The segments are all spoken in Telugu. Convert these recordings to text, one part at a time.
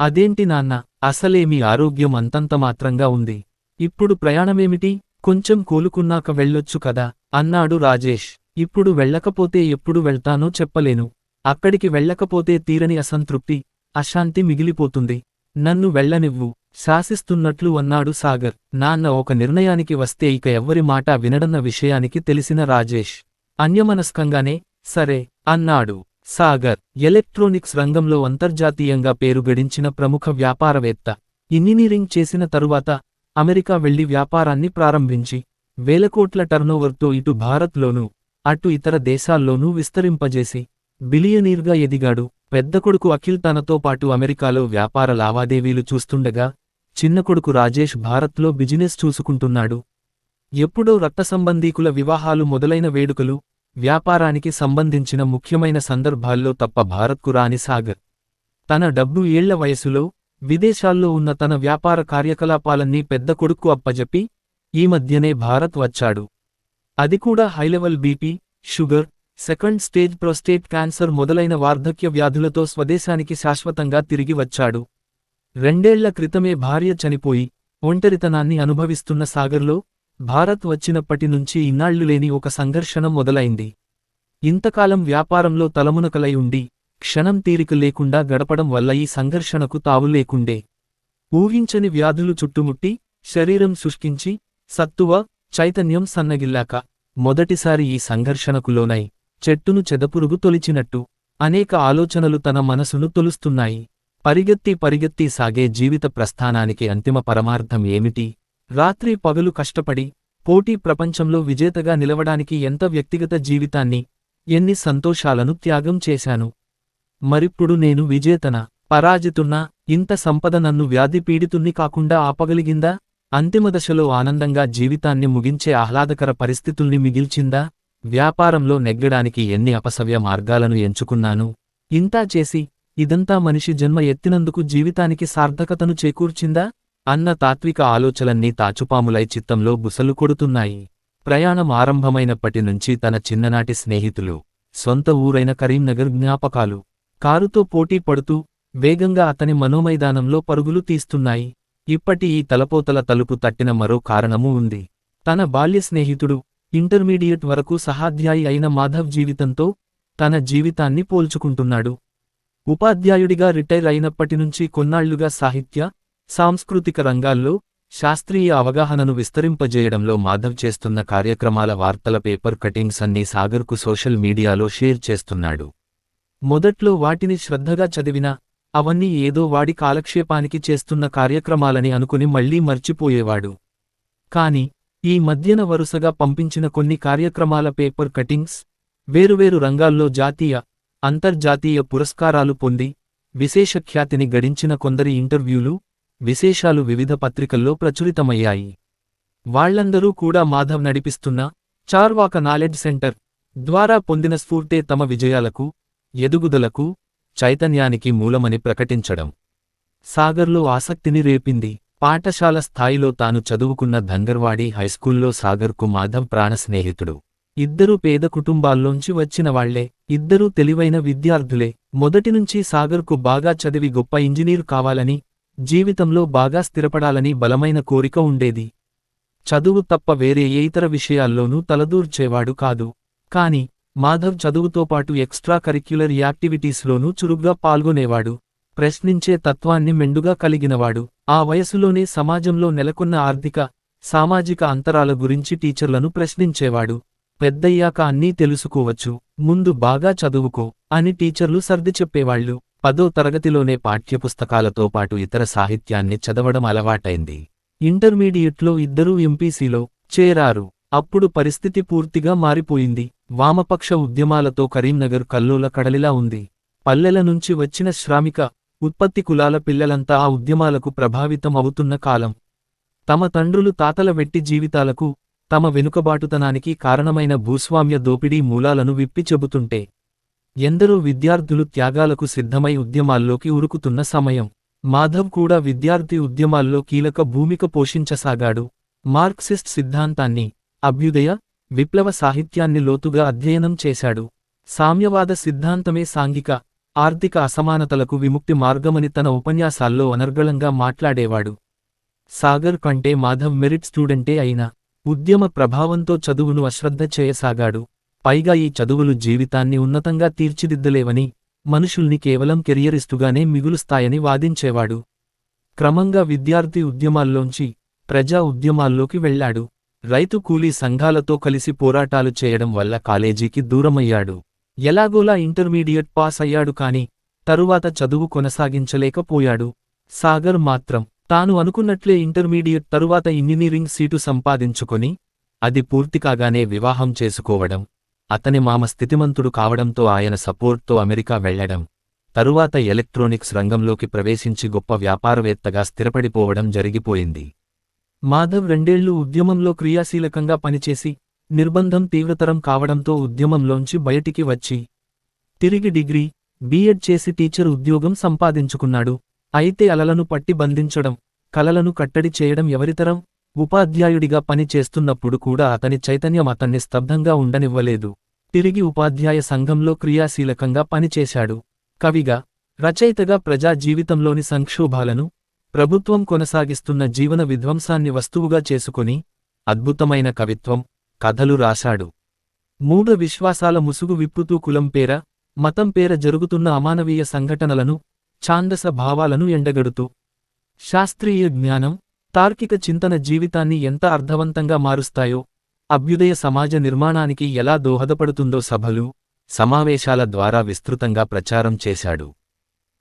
అదేంటి నాన్న? అసలే మీ ఆరోగ్యం అంతంత మాత్రంగా ఉంది. ఇప్పుడు ప్రయాణమేమిటి? కొంచెం కోలుకున్నాక వెళ్ళొచ్చు కదా? అన్నాడు రాజేష్. ఇప్పుడు వెళ్ళకపోతే ఎప్పుడు వెళ్తానో చెప్పలేను. అక్కడికి వెళ్ళకపోతే తీరని అసంతృప్తి అశాంతి మిగిలిపోతుంది. నన్ను వెళ్ళనివ్వు శాసిస్తున్నట్లు అన్నాడు సాగర్. నాన్న ఒక నిర్ణయానికి వస్తే ఇక ఎవ్వరి మాట వినడన్న విషయానికి తెలిసిన రాజేష్. అన్యమనస్కంగానే సరే అన్నాడు. సాగర్ ఎలక్ట్రానిక్స్ రంగంలో అంతర్జాతీయంగా పేరు గడించిన ప్రముఖ వ్యాపారవేత్త. ఇంజనీరింగ్ చేసిన తరువాత అమెరికా వెళ్ళి వ్యాపారాన్ని ప్రారంభించి వేలకోట్ల టర్నోవర్తో ఇటు భారత్లోనూ అటు ఇతర దేశాల్లోనూ విస్తరింపజేసి బిలియనీర్గా ఎదిగాడు. పెద్ద కొడుకు అఖిల్ తనతో పాటు అమెరికాలో వ్యాపార లావాదేవీలు చూస్తుండగా చిన్న కొడుకు రాజేష్ భారత్లో బిజినెస్ చూసుకుంటున్నాడు. ఎప్పుడో రక్త సంబంధీకుల వివాహాలు మొదలైన వేడుకలు వ్యాపారానికి సంబంధించిన ముఖ్యమైన సందర్భాల్లో తప్ప భారత్కు రాని సాగర్. తన డబ్బు ఏళ్ళ వయసులో విదేశాల్లో ఉన్న తన వ్యాపార కార్యకలాపాలన్నీ పెద్ద కొడుక్కు అప్పజెప్పి ఈ మధ్యనే భారత్ వచ్చాడు. అది కూడా high level BP sugar second stage prostate cancer మొదలైన వార్ధక్య వ్యాధులతో స్వదేశానికి శాశ్వతంగా తిరిగి వచ్చాడు. రెండేళ్ళ క్రితమే భార్య చనిపోయి ఒంటరితనాన్ని అనుభవిస్తున్న సాగర్లో భారత్ వచ్చినప్పటి నుంచి ఇన్నాళ్ళు లేని ఒక సంఘర్షణ మొదలైంది. ఇంతకాలం వ్యాపారంలో తలమునకలై ఉండి క్షణం తీరిక లేకుండా గడపడం వల్ల ఈ సంఘర్షణకు తావు లేకుండే. ఊహించని వ్యాధులు చుట్టుముట్టి శరీరం శుష్కించి సత్తువ చైతన్యం సన్నగిల్లాక మొదటిసారి ఈ సంఘర్షణకు లోనై చెట్టును చెదపురుగు తొలిచినట్టు అనేక ఆలోచనలు తన మనసును తొలుస్తున్నాయి. పరిగెత్తి పరిగెత్తి సాగే జీవిత ప్రస్థానానికి అంతిమ పరమార్థం ఏమిటి? రాత్రి పగలు కష్టపడి పోటీ ప్రపంచంలో విజేతగా నిలవడానికి ఎంత వ్యక్తిగత జీవితాన్ని ఎన్ని సంతోషాలను త్యాగం చేశాను. మరిప్పుడు నేను విజేతన పరాజితున్నా ఇంత సంపద నన్ను వ్యాధి పీడితుణ్ణి కాకుండా ఆపగలిగిందా? అంతిమ దశలో ఆనందంగా జీవితాన్ని ముగించే ఆహ్లాదకర పరిస్థితుల్ని మిగిల్చిందా? వ్యాపారంలో నెగ్గడానికి ఎన్ని అపసవ్య మార్గాలను ఎంచుకున్నాను? ఇంతా చేసి ఇదంతా మనిషి జన్మ ఎత్తినందుకు జీవితానికి సార్థకతను చేకూర్చిందా? అన్న తాత్విక ఆలోచలన్నీ తాచుపాములై చిత్తంలో బుసలు కొడుతున్నాయి ప్రయాణం ఆరంభమైనప్పటి నుంచి తన చిన్ననాటి స్నేహితులు సొంత ఊరైన కరీంనగర్ జ్ఞాపకాలు కారుతో పోటీ పడుతూ వేగంగా అతని మనోమైదానంలో పరుగులు తీస్తున్నాయి. ఇప్పటి ఈ తలపోతల తలుపు తట్టిన మరో కారణమూ ఉంది. తన బాల్య స్నేహితుడు ఇంటర్మీడియట్ వరకు సహాధ్యాయి అయిన మాధవ్ జీవితంతో తన జీవితాన్ని పోల్చుకుంటున్నాడు. ఉపాధ్యాయుడిగా రిటైర్ అయినప్పటినుంచి కొన్నాళ్ళుగా సాహిత్య సాంస్కృతిక రంగాల్లో శాస్త్రీయ అవగాహనను విస్తరింపజేయడంలో మాధవ్ చేస్తున్న కార్యక్రమాల వార్తల పేపర్ కటింగ్స్ అన్నీ సాగర్కు సోషల్ మీడియాలో షేర్ చేస్తున్నాడు. మొదట్లో వాటిని శ్రద్ధగా చదివినా అవన్నీ ఏదో వాడి కాలక్షేపానికి చేస్తున్న కార్యక్రమాలని అనుకుని మళ్ళీ మర్చిపోయేవాడు. కాని ఈ మధ్యన వరుసగా పంపించిన కొన్ని కార్యక్రమాల పేపర్ కటింగ్స్ వేరువేరు రంగాల్లో జాతీయ అంతర్జాతీయ పురస్కారాలు పొంది విశేష ఖ్యాతిని గడించిన కొందరి ఇంటర్వ్యూలు విశేషాలు వివిధ పత్రికల్లో ప్రచురితమయ్యాయి. వాళ్ళందరూ కూడా మాధవ్ నడిపిస్తున్న చార్వాక నాలెడ్జ్ సెంటర్ ద్వారా పొందిన స్ఫూర్తే తమ విజయాలకు ఎదుగుదలకు చైతన్యానికి మూలమని ప్రకటించడం. సాగర్లో ఆసక్తిని రేపింది. పాఠశాల స్థాయిలో తాను చదువుకున్న ధంగర్వాడి హైస్కూల్లో సాగర్కు మాధవ్ ప్రాణ స్నేహితుడు. ఇద్దరూ పేద కుటుంబాల్లోంచి వచ్చిన వాళ్ళే. ఇద్దరూ తెలివైన విద్యార్థులే. మొదటినుంచి సాగర్కు బాగా చదివి గొప్ప ఇంజనీరు కావాలని జీవితంలో బాగా స్థిరపడాలని బలమైన కోరిక ఉండేది. చదువు తప్ప వేరే ఏ ఇతర విషయాల్లోనూ తలదూర్చేవాడు కాదు. కాని మాధవ్ చదువుతో పాటు ఎక్స్ట్రా కరిక్యులర్ యాక్టివిటీస్లోనూ చురుగ్గా పాల్గొనేవాడు. ప్రశ్నించే తత్వాన్ని మెండుగా కలిగినవాడు. ఆ వయసులోనే సమాజంలో నెలకొన్న ఆర్థిక సామాజిక అంతరాల గురించి టీచర్లను ప్రశ్నించేవాడు. పెద్దయ్యాక అన్నీ తెలుసుకోవచ్చు. ముందు బాగా చదువుకో అని టీచర్లు సర్ది చెప్పేవాళ్ళు పదో తరగతిలోనే పాఠ్యపుస్తకాలతో పాటు ఇతర సాహిత్యాన్ని చదవడం అలవాటైంది. ఇంటర్మీడియట్లో ఇద్దరూ ఎంపీసీలో చేరారు. అప్పుడు పరిస్థితి పూర్తిగా మారిపోయింది. వామపక్ష ఉద్యమాలతో కరీంనగర్ కల్లోల కడలిలా ఉంది. పల్లెల నుంచి వచ్చిన శ్రామిక ఉత్పత్తి కులాల పిల్లలంతా ఆ ఉద్యమాలకు ప్రభావితం అవుతున్న కాలం. తమ తండ్రులు తాతల వెట్టి జీవితాలకు తమ వెనుకబాటుతనానికి కారణమైన భూస్వామ్య దోపిడీ మూలాలను విప్పి చెబుతుంటే ఎందరో విద్యార్థులు త్యాగాలకు సిద్ధమై ఉద్యమాల్లోకి ఉరుకుతున్న సమయం. మాధవ్ కూడా విద్యార్థి ఉద్యమాల్లో కీలక భూమిక పోషించసాగాడు. మార్క్సిస్ట్ సిద్ధాంతాన్ని అభ్యుదయ విప్లవ సాహిత్యాన్ని లోతుగా అధ్యయనం చేశాడు. సామ్యవాద సిద్ధాంతమే సాంఘిక ఆర్థిక అసమానతలకు విముక్తి మార్గమని తన ఉపన్యాసాల్లో అనర్గళంగా మాట్లాడేవాడు. సాగర్ కంటే మాధవ్ మెరిట్ స్టూడెంటే అయినా ఉద్యమ ప్రభావంతో చదువును అశ్రద్ధ చేయసాగాడు. పైగా ఈ చదువులు జీవితాన్ని ఉన్నతంగా తీర్చిదిద్దలేవని మనుషుల్ని కేవలం కెరియరిస్తుగానే మిగులుస్తాయని వాదించేవాడు. క్రమంగా విద్యార్థి ఉద్యమాల్లోంచి ప్రజా ఉద్యమాల్లోకి వెళ్ళాడు రైతు కూలీ సంఘాలతో కలిసి పోరాటాలు చేయడం వల్ల కాలేజీకి దూరమయ్యాడు. ఎలాగోలా ఇంటర్మీడియట్ పాస్ అయ్యాడు కాని తరువాత చదువు కొనసాగించలేకపోయాడు. సాగర్ మాత్రం తాను అనుకున్నట్లే ఇంటర్మీడియట్ తరువాత ఇంజనీరింగ్ సీటు సంపాదించుకొని అది పూర్తికాగానే వివాహం చేసుకోవడం అతని మామ స్థితిమంతుడు కావడంతో ఆయన సపోర్ట్తో అమెరికా వెళ్ళడం తరువాత ఎలక్ట్రానిక్స్ రంగంలోకి ప్రవేశించి గొప్ప వ్యాపారవేత్తగా స్థిరపడిపోవడం జరిగిపోయింది. మాధవ్ రెండేళ్ళు ఉద్యమంలో క్రియాశీలకంగా పనిచేసి నిర్బంధం తీవ్రతరం కావడంతో ఉద్యమంలోంచి బయటికి వచ్చి తిరిగి డిగ్రీ బీఎడ్ చేసి టీచర్ ఉద్యోగం సంపాదించుకున్నాడు. అయితే అలలను పట్టి బంధించడం కలలను కట్టడి చేయడం ఎవరితరం? ఉపాధ్యాయుడిగా పని చేస్తున్నప్పుడు కూడా అతని చైతన్యం అతన్ని స్తబ్దంగా ఉండనివ్వలేదు. తిరిగి ఉపాధ్యాయ సంఘంలో క్రియాశీలకంగా పనిచేశాడు. కవిగా రచయితగా ప్రజా జీవితంలోని సంక్షోభాలను ప్రభుత్వం కొనసాగిస్తున్న జీవన విధ్వంసాన్ని వస్తువుగా చేసుకుని అద్భుతమైన కవిత్వం కథలు రాశాడు. మూఢ విశ్వాసాల ముసుగు విప్పుతూ కులం పేర మతం పేర జరుగుతున్న అమానవీయ సంఘటనలను ఛాందస భావాలను ఎండగడుతూ శాస్త్రీయ జ్ఞానం తార్కిక చింతన జీవితాన్ని ఎంత అర్థవంతంగా మారుస్తాయో అభ్యుదయ సమాజ నిర్మాణానికి ఎలా దోహదపడుతుందో సభలు సమావేశాల ద్వారా విస్తృతంగా ప్రచారం చేశాడు.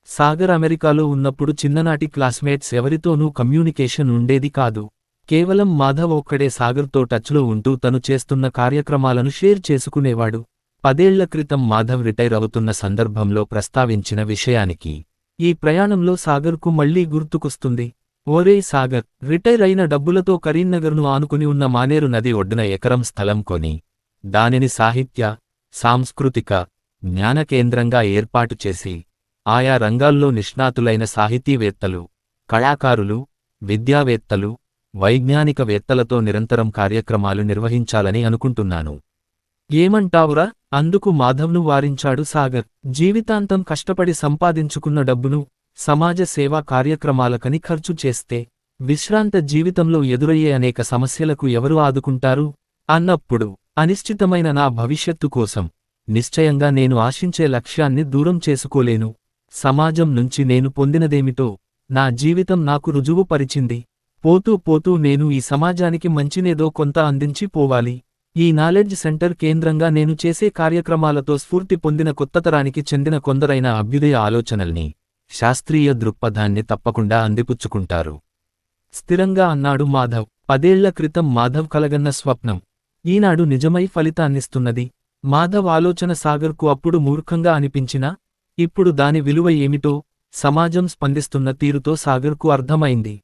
సాగర్ అమెరికాలో ఉన్నప్పుడు చిన్ననాటి క్లాస్మేట్స్ ఎవరితోనూ కమ్యూనికేషన్ ఉండేది కాదు. కేవలం మాధవ్ ఒక్కడే సాగర్తో టచ్లో ఉంటూ తను చేస్తున్న కార్యక్రమాలను షేర్ చేసుకునేవాడు. పదేళ్ళ క్రితం మాధవ్ రిటైర్ అవుతున్న సందర్భంలో ప్రస్తావించిన విషయానికి ఈ ప్రయాణంలో సాగర్కు మళ్ళీ గుర్తుకొస్తుంది. ఓరే సాగర్ రిటైర్ అయిన డబ్బులతో కరీంనగర్ను ఆనుకుని ఉన్న మానేరు నది ఒడ్డున ఎకరం స్థలం కొని దానిని సాహిత్య సాంస్కృతిక జ్ఞాన కేంద్రంగా ఏర్పాటు చేసి ఆయా రంగాల్లో నిష్ణాతులైన సాహితీవేత్తలు కళాకారులు విద్యావేత్తలు వైజ్ఞానికవేత్తలతో నిరంతరం కార్యక్రమాలు నిర్వహించాలని అనుకుంటున్నాను. ఏమంటావురా? అందుకు మాధవ్ను వారించాడు సాగర్. జీవితాంతం కష్టపడి సంపాదించుకున్న డబ్బును సమాజ సేవా కార్యక్రమాలకని ఖర్చు చేస్తే విశ్రాంత జీవితంలో ఎదురయ్యే అనేక సమస్యలకు ఎవరు ఆదుకుంటారు? అన్నప్పుడు అనిశ్చితమైన నా భవిష్యత్తు కోసం నిశ్చయంగా నేను ఆశించే లక్ష్యాన్ని దూరం చేసుకోలేను. సమాజం నుంచి నేను పొందినదేమిటో నా జీవితం నాకు రుజువు పరిచింది. పోతూ పోతూ నేను ఈ సమాజానికి మంచినేదో కొంత అందించి పోవాలి. ఈ నాలెడ్జ్ సెంటర్ కేంద్రంగా నేను చేసే కార్యక్రమాలతో స్ఫూర్తి పొందిన కొత్తతరానికి చెందిన కొందరైన అభ్యుదయ ఆలోచనల్ని శాస్త్రీయ దృక్పథాన్ని తప్పకుండా అందిపుచ్చుకుంటారు. స్థిరంగా అన్నాడు మాధవ్. పదేళ్ళ క్రితం మాధవ్ కలగన్న స్వప్నం. ఈనాడు నిజమై ఫలితాన్నిస్తున్నది. మాధవ్ ఆలోచన సాగర్కు అప్పుడు మూర్ఖంగా అనిపించినా ఇప్పుడు దాని విలువ ఏమిటో సమాజం స్పందిస్తున్న తీరుతో సాగర్కు అర్థమైంది.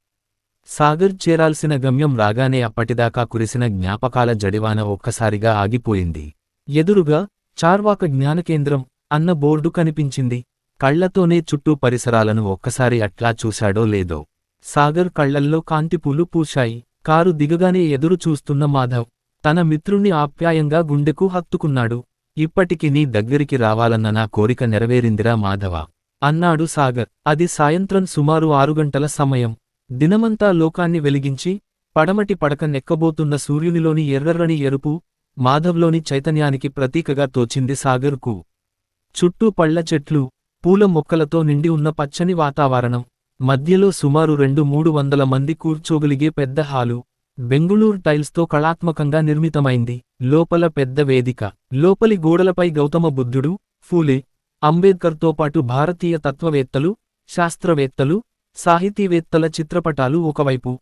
సాగర్ చేరాల్సిన గమ్యం రాగానే అప్పటిదాకా కురిసిన జ్ఞాపకాల జడివాన ఒక్కసారిగా ఆగిపోయింది. ఎదురుగా చార్వాక జ్ఞానకేంద్రం అన్న బోర్డు కనిపించింది. కళ్ళతోనే చుట్టూ పరిసరాలను ఒక్కసారి అట్లా చూశాడో లేదో. సాగర్ కళ్ళల్లో కాంతిపూలు పూశాయి. కారు దిగగానే ఎదురు చూస్తున్న మాధవ్ తన మిత్రుణ్ణి ఆప్యాయంగా గుండెకు హత్తుకున్నాడు. ఇప్పటికి నీ దగ్గరికి రావాలన్న నా కోరిక నెరవేరిందిరా మాధవ అన్నాడు సాగర్. అది సాయంత్రం సుమారు ఆరు గంటల సమయం. దినమంతా లోకాన్ని వెలిగించి పడమటి పడక నెక్కబోతున్న సూర్యునిలోని ఎర్రర్రని ఎరుపు మాధవ్లోని చైతన్యానికి ప్రతీకగా తోచింది సాగర్కు. చుట్టూ పళ్ళ చెట్లు పూల మొక్కలతో నిండి ఉన్న పచ్చని వాతావరణం. మధ్యలో సుమారు రెండు మూడు వందల మంది కూర్చోగలిగే పెద్ద హాలు. బెంగుళూరు టైల్స్తో కళాత్మకంగా నిర్మితమైంది. లోపల పెద్ద వేదిక. లోపలి గోడలపై గౌతమ బుద్ధుడు ఫూలే అంబేద్కర్తో పాటు భారతీయ తత్వవేత్తలు శాస్త్రవేత్తలు సాహితీవేత్తల చిత్రపటాలు ఒకవైపు.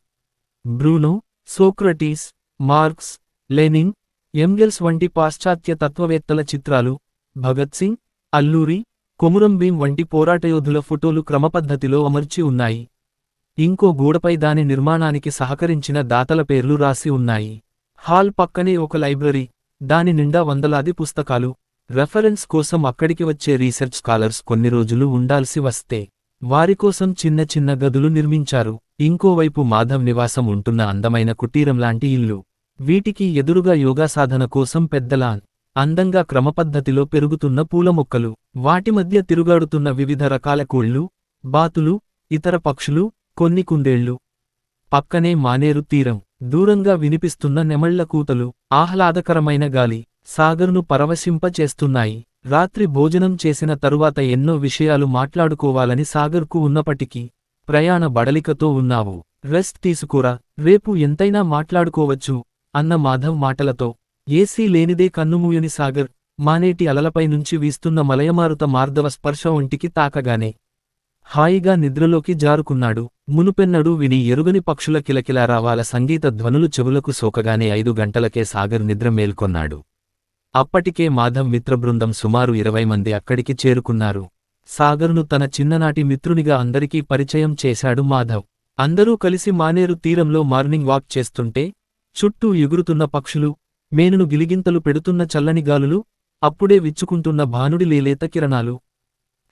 Bruno Socrates Marx Lenin Engels వంటి పాశ్చాత్య తత్వవేత్తల చిత్రాలు. భగత్ సింగ్ అల్లూరి కొమురం భీం వంటి పోరాటయోధుల ఫోటోలు క్రమపద్ధతిలో అమర్చి ఉన్నాయి. ఇంకో గూడపై దాని నిర్మాణానికి సహకరించిన దాతల పేర్లు రాసి ఉన్నాయి. హాల్ పక్కనే ఒక లైబ్రరీ దాని నిండా వందలాది పుస్తకాలు. రెఫరెన్స్ కోసం అక్కడికి వచ్చే రీసెర్చ్ స్కాలర్స్ కొన్ని రోజులు ఉండాల్సి వస్తే వారికోసం చిన్న చిన్న గదులు నిర్మించారు. ఇంకోవైపు మాధవ్ నివాసం ఉంటున్న అందమైన కుటీరం లాంటి ఇల్లు. వీటికి ఎదురుగా యోగా సాధన కోసం పెద్దలాన్ అందంగా క్రమపద్ధతిలో పెరుగుతున్న పూల మొక్కలు. వాటి మధ్య తిరుగాడుతున్న వివిధ రకాల కోళ్ళు బాతులు ఇతర పక్షులు కొన్ని కుందేళ్ళు. పక్కనే మానేరు తీరం. దూరంగా వినిపిస్తున్న నెమళ్ళ కూతలు ఆహ్లాదకరమైన గాలి సాగర్ను పరవశింపచేస్తున్నాయి. రాత్రి భోజనం చేసిన తరువాత ఎన్నో విషయాలు మాట్లాడుకోవాలని సాగర్కు ఉన్నప్పటికీ ప్రయాణ బడలికతో ఉన్నావు. రెస్ట్ తీసుకురా. రేపు ఎంతైనా మాట్లాడుకోవచ్చు అన్న మాధవ్ మాటలతో. ఏసీ లేనిదే కన్నుమూయని సాగర్ మానేటి అలలపై నుంచి వీస్తున్న మలయమారుత మార్దవ స్పర్శ ఒంటికి తాకగానే హాయిగా నిద్రలోకి జారుకున్నాడు. మునుపెన్నడూ విని ఎరుగని పక్షుల కిలకిలారావాల సంగీత ధ్వనులు చెవులకు సోకగానే ఐదు గంటలకే సాగర్ నిద్ర మేల్కొన్నాడు. అప్పటికే మాధవ్ మిత్రబృందం సుమారు ఇరవై మంది అక్కడికి చేరుకున్నారు. సాగర్ను తన చిన్ననాటి మిత్రునిగా అందరికీ పరిచయం చేశాడు మాధవ్. అందరూ కలిసి మానేరు తీరంలో మార్నింగ్ వాక్ చేస్తుంటే చుట్టూ ఎగురుతున్న పక్షులు మేనును గిలిగింతలు పెడుతున్న చల్లని గాలులు అప్పుడే విచ్చుకుంటున్న భానుడి లేలేత కిరణాలు.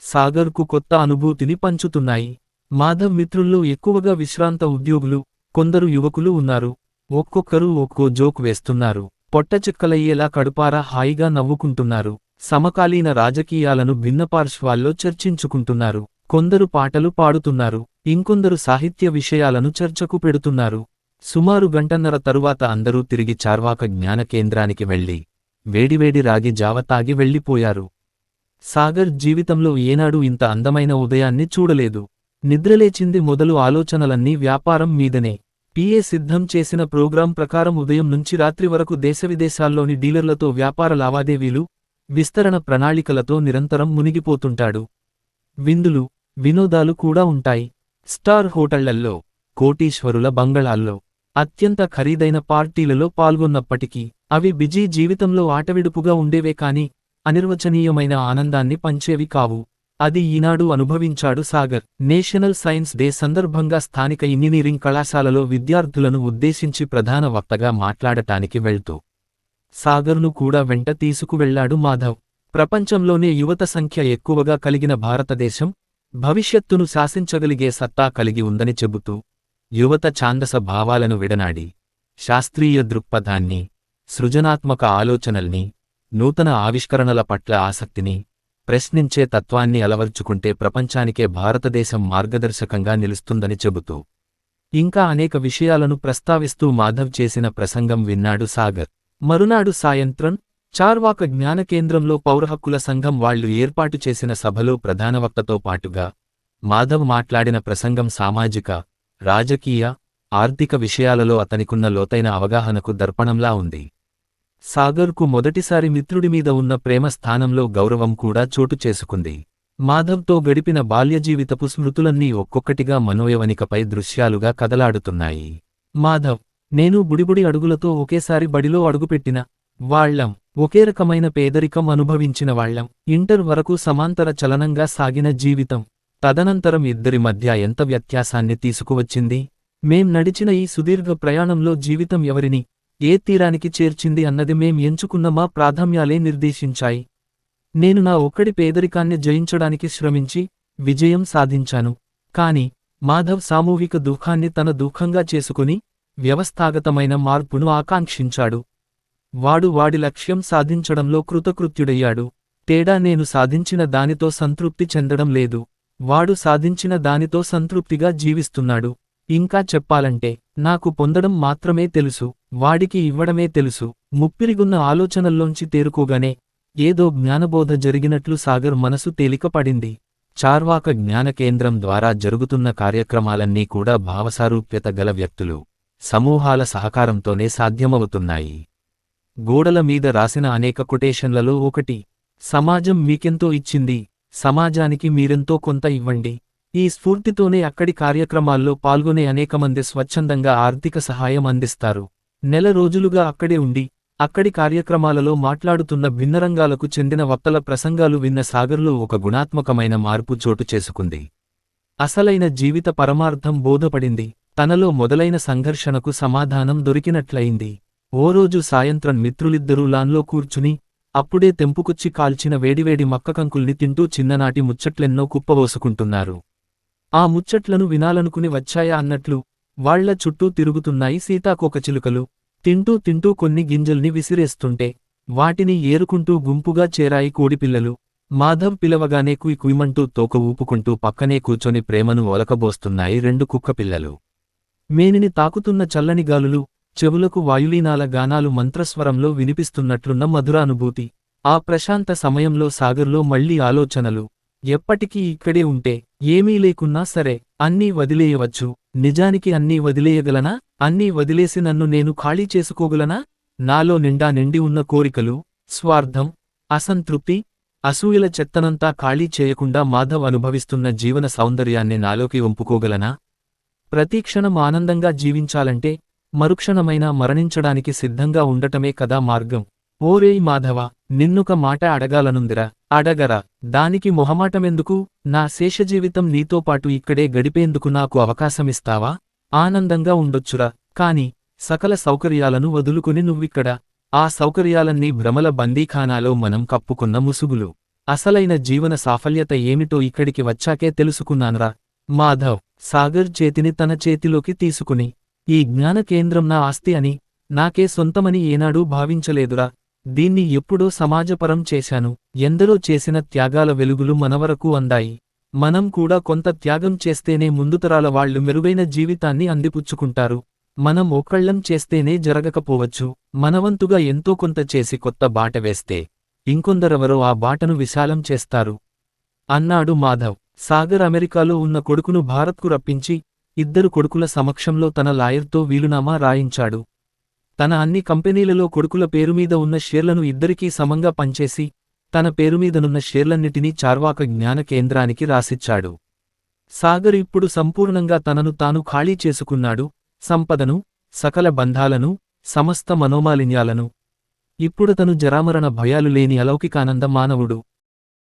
సాగర్కు కొత్త అనుభూతిని పంచుతున్నాయి. మాధవ్ మిత్రుల్లో ఎక్కువగా విశ్రాంత ఉద్యోగులు కొందరు యువకులు ఉన్నారు. ఒక్కొక్కరు ఒక్కో జోక్ వేస్తున్నారు. పొట్టచిక్కలయ్యేలా కడుపారా హాయిగా నవ్వుకుంటున్నారు. సమకాలీన రాజకీయాలను భిన్నపార్శ్వాల్లో చర్చించుకుంటున్నారు. కొందరు పాటలు పాడుతున్నారు. ఇంకొందరు సాహిత్య విషయాలను చర్చకు పెడుతున్నారు. సుమారు గంటన్నర తరువాత అందరూ తిరిగి చార్వాక జ్ఞాన కేంద్రానికి వెళ్ళి వేడివేడి రాగి జావ తాగి వెళ్ళిపోయారు. సాగర్ జీవితంలో ఏనాడు ఇంత అందమైన ఉదయాన్ని చూడలేదు. నిద్రలేచింది మొదలు ఆలోచనలన్నీ వ్యాపారం మీదనే. పిఏ సిద్ధం చేసిన ప్రోగ్రాం ప్రకారం ఉదయం నుంచి రాత్రి వరకు దేశవిదేశాల్లోని డీలర్లతో వ్యాపార లావాదేవీలు విస్తరణ ప్రణాళికలతో నిరంతరం మునిగిపోతుంటాడు. విందులు వినోదాలు కూడా ఉంటాయి. స్టార్ హోటళ్ళల్లో కోటీశ్వరుల బంగళాల్లో అత్యంత ఖరీదైన పార్టీలలో పాల్గొన్నప్పటికీ అవి బిజీ జీవితంలో ఆటవిడుపుగా ఉండేవే కాని అనిర్వచనీయమైన ఆనందాన్ని పంచేవి కావు. అది ఈనాడు అనుభవించాడు సాగర్. నేషనల్ సైన్స్ డే సందర్భంగా స్థానిక ఇంజనీరింగ్ కళాశాలలో విద్యార్థులను ఉద్దేశించి ప్రధాన వక్తగా మాట్లాడటానికి వెళ్తూ సాగర్ను కూడా వెంట తీసుకువెళ్ళాడు మాధవ్. ప్రపంచంలోనే యువత సంఖ్య ఎక్కువగా కలిగిన భారతదేశం భవిష్యత్తును శాసించగలిగే సత్తా కలిగి ఉందని చెబుతూ యువత ఛాందస భావాలను విడనాడి శాస్త్రీయ దృక్పథాన్ని సృజనాత్మక ఆలోచనల్ని నూతన ఆవిష్కరణల పట్ల ఆసక్తిని ప్రశ్నించే తత్వాన్ని అలవర్చుకుంటే ప్రపంచానికే భారతదేశం మార్గదర్శకంగా నిలుస్తుందని చెబుతూ ఇంకా అనేక విషయాలను ప్రస్తావిస్తూ మాధవ్ చేసిన ప్రసంగం విన్నాడు సాగర్. మరునాడు సాయంత్రం చార్వాక జ్ఞానకేంద్రంలో పౌరహక్కుల సంఘం వాళ్ళు ఏర్పాటు చేసిన సభలో ప్రధాన వక్తతో పాటుగా మాధవ్ మాట్లాడిన ప్రసంగం సామాజిక రాజకీయ ఆర్థిక విషయాలలో అతనికున్న లోతైన అవగాహనకు దర్పణంలా ఉంది. సాగర్కు మొదటిసారి మిత్రుడి మీద ఉన్న ప్రేమ స్థానంలో గౌరవం కూడా చోటు చేసుకుంది. మాధవ్తో గడిపిన బాల్యజీవితపు స్మృతులన్నీ ఒక్కొక్కటిగా మనోయవనికపై దృశ్యాలుగా కదలాడుతున్నాయి. మాధవ్ నేను బుడిబుడి అడుగులతో ఒకేసారి బడిలో అడుగుపెట్టిన వాళ్ళం ఒకే రకమైన పేదరికం అనుభవించిన వాళ్ళం ఇంటర్ వరకు సమాంతర చలనంగా సాగిన జీవితం తదనంతరం ఇద్దరి మధ్య ఎంత వ్యత్యాసాన్ని తీసుకువచ్చింది? మేం నడిచిన ఈ సుదీర్ఘ ప్రయాణంలో జీవితం ఎవరిని ఏ తీరానికి చేర్చింది అన్నది మేం ఎంచుకున్న మా ప్రాధాన్యాలే నిర్దేశించాయి. నేను నా ఒక్కడి పేదరికాన్ని జయించడానికి శ్రమించి విజయం సాధించాను. కాని మాధవ్ సామూహిక దుఃఖాన్ని తన దుఃఖంగా చేసుకుని వ్యవస్థాగతమైన మార్పును ఆకాంక్షించాడు. వాడు వాడి లక్ష్యం సాధించడంలో కృతకృత్యుడయ్యాడు. తేడా నేను సాధించిన దానితో సంతృప్తి చెందడం లేదు. వాడు సాధించిన దానితో సంతృప్తిగా జీవిస్తున్నాడు. ఇంకా చెప్పాలంటే నాకు పొందడం మాత్రమే తెలుసు వాడికి ఇవ్వడమే తెలుసు. ముప్పిరిగున్న ఆలోచనల్లోంచి తేరుకోగానే ఏదో జ్ఞానబోధ జరిగినట్లు సాగర్ మనసు తేలికపడింది. చార్వాక జ్ఞానకేంద్రం ద్వారా జరుగుతున్న కార్యక్రమాలన్నీ కూడా భావసారూప్యత గల వ్యక్తులు. సమూహాల సహకారంతోనే సాధ్యమవుతున్నాయి. గోడల మీద రాసిన అనేక కొటేషన్లలో ఒకటి సమాజం మీకెంతో ఇచ్చింది సమాజానికి మీరెంతో కొంత ఇవ్వండి. ఈ స్ఫూర్తితోనే అక్కడి కార్యక్రమాల్లో పాల్గొనే అనేకమంది స్వచ్ఛందంగా ఆర్థిక సహాయం అందిస్తారు. నెల రోజులుగా అక్కడే ఉండి అక్కడి కార్యక్రమాలలో మాట్లాడుతున్న భిన్నరంగాలకు చెందిన వక్తల ప్రసంగాలు విన్న సాగర్లో ఒక గుణాత్మకమైన మార్పు చోటు చేసుకుంది. అసలైన జీవిత పరమార్థం బోధపడింది. తనలో మొదలైన సంఘర్షణకు సమాధానం దొరికినట్లయింది. ఓ రోజు సాయంత్రం మిత్రులిద్దరూ లాన్లో కూర్చుని అప్పుడే తెంపుకొచ్చి కాల్చిన వేడివేడి మక్కకంకుల్ని తింటూ చిన్ననాటి ముచ్చట్లెన్నో కుప్పబోసుకుంటున్నారు. ఆ ముచ్చట్లను వినాలనుకుని వచ్చాయా అన్నట్లు వాళ్ళ చుట్టూ తిరుగుతున్నాయి సీతాకోకచిలుకలు తింటూ తింటూ కొన్ని గింజల్ని విసిరేస్తుంటే వాటిని ఏరుకుంటూ గుంపుగా చేరాయి కోడిపిల్లలు. మాధవ్ పిలవగానే కుయ్ కుయ్మంటూ తోక ఊపుకుంటూ పక్కనే కూర్చొని ప్రేమను ఒలకబోస్తున్నాయి రెండు కుక్కపిల్లలు. మేనిని తాకుతున్న చల్లని గాలులు చెవులకు వాయులీనాల గానాలు మంత్రస్వరంలో వినిపిస్తున్నట్లున్న మధురానుభూతి ఆ ప్రశాంత సమయంలో సాగర్లో మళ్ళీ ఆలోచనలు. ఎప్పటికీ ఇక్కడే ఉంటే ఏమీ లేకున్నా సరే అన్నీ వదిలేయవచ్చు. నిజానికి అన్నీ వదిలేయగలనా? అన్నీ వదిలేసి నన్ను నేను ఖాళీ చేసుకోగలనా? నాలో నిండా నిండి ఉన్న కోరికలు స్వార్థం అసంతృప్తి అసూయల చెత్తనంతా ఖాళీ చేయకుండా మాధవ్ అనుభవిస్తున్న జీవన సౌందర్యాన్ని నాలోకి వంపుకోగలనా? ప్రతిక్షణం ఆనందంగా జీవించాలంటే మరుక్షణమైనా మరణించడానికి సిద్ధంగా ఉండటమే కదా మార్గం. ఓరేయ్ మాధవ నిన్నుక మాట అడగాలనుందిరా. అడగరా దానికి మొహమాటమెందుకు? నా శేషజీవితం నీతోపాటు ఇక్కడే గడిపేందుకు నాకు అవకాశమిస్తావా? ఆనందంగా ఉండొచ్చురా. కాని సకల సౌకర్యాలను వదులుకుని నువ్విక్కడ. ఆ సౌకర్యాలన్నీ భ్రమల బందీఖానాలో మనం కప్పుకున్న ముసుగులు. అసలైన జీవన సాఫల్యత ఏమిటో ఇక్కడికి వచ్చాకే తెలుసుకున్నానురా. మాధవ్ సాగర్ చేతిని తన చేతిలోకి తీసుకుని ఈ జ్ఞాన కేంద్రం నా ఆస్తి అని నాకే సొంతమని ఏనాడూ భావించలేదురా. దీన్ని ఎప్పుడో సమాజపరం చేశాను. ఎందరో చేసిన త్యాగాల వెలుగులు మనవరకు అందాయి. మనం కూడా కొంత త్యాగం చేస్తేనే ముందుతరాల వాళ్ళు మెరుగైన జీవితాన్ని అందిపుచ్చుకుంటారు. మనం ఒక్కళ్ళం చేస్తేనే జరగకపోవచ్చు. మనవంతుగా ఎంతో కొంత చేసి కొత్త బాట వేస్తే ఇంకొందరెవరో ఆ బాటను విశాలం చేస్తారు. అన్నాడు మాధవ్. సాగర్ అమెరికాలో ఉన్న కొడుకును భారత్కు రప్పించి ఇద్దరు కొడుకుల సమక్షంలో తన లాయర్తో వీలునామా రాయించాడు. తన అన్ని కంపెనీలలో కొడుకుల పేరుమీద ఉన్న షేర్లను ఇద్దరికీ సమంగా పంచేసి తన పేరుమీదనున్న షేర్లన్నిటినీ చార్వాక జ్ఞాన కేంద్రానికి రాసిచ్చాడు. సాగర్ ఇప్పుడు సంపూర్ణంగా తనను తాను ఖాళీ చేసుకున్నాడు. సంపదను సకల బంధాలను సమస్త మనోమాలిన్యాలను. ఇప్పుడు తను జరామరణ భయాలు లేని అలౌకికానంద మానవుడు.